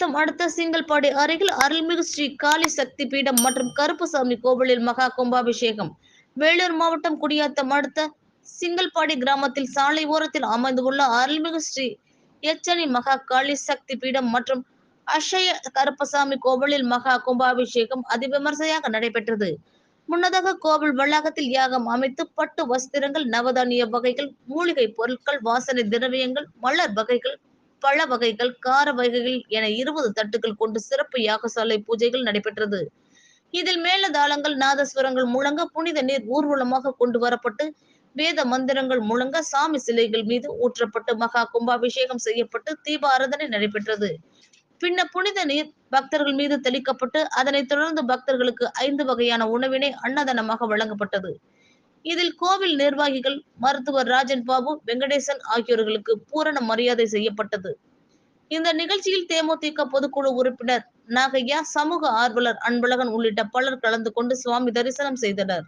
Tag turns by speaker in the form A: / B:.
A: மாவட்டம் அடுத்த சிங்கல்பாடி அருகில் அருள்மிகு ஸ்ரீ காளி சக்தி பீடம் மற்றும் கருப்புசாமி கோவிலில் மகா கும்பாபிஷேகம். வேலூர் மாவட்டம் குடியாத்தம். அடுத்த சிங்கல்பாடி கிராமத்தில் சாலை ஓரத்தில் அமைந்துள்ள அருள்மிகு ஸ்ரீ எச்சனி மகா காளி சக்தி பீடம் மற்றும் அஷய கருப்பசாமி கோவிலில் மகா கும்பாபிஷேகம் அதிவிமர்சையாக நடைபெற்றது. முன்னதாக கோவில் வளாகத்தில் யாகம் அமைத்து பட்டு வஸ்திரங்கள் நவதானிய வகைகள் மூலிகை பொருட்கள் வாசனை திரவியங்கள் மலர் வகைகள் பழ வகைகள் கார வகைகள் என இருபது தட்டுகள் கொண்டு சிறப்பு யாகசாலை பூஜைகள் நடைபெற்றது. இதில் மேலதாளங்கள் நாதஸ்வரங்கள் முழங்க புனித நீர் ஊர்வலமாக கொண்டு வரப்பட்டு வேத மந்திரங்கள் முழங்க சாமி சிலைகள் மீது ஊற்றப்பட்டு மகா கும்பாபிஷேகம் செய்யப்பட்டு தீபாராதனை நடைபெற்றது. பின்னர் புனித நீர் பக்தர்கள் மீது தெளிக்கப்பட்டு அதனைத் தொடர்ந்து பக்தர்களுக்கு ஐந்து வகையான உணவினை அன்னதானமாக வழங்கப்பட்டது. இதில் கோவில் நிர்வாகிகள் மருத்துவர் ராஜன் பாபு வெங்கடேசன் ஆகியோர்களுக்கு பூரண மரியாதை செய்யப்பட்டது. இந்த நிகழ்ச்சியில் தேமுதிக பொதுக்குழு உறுப்பினர் நாகையா சமூக ஆர்வலர் அன்பழகன் உள்ளிட்ட பலர் கலந்து கொண்டு சுவாமி தரிசனம் செய்தனர்.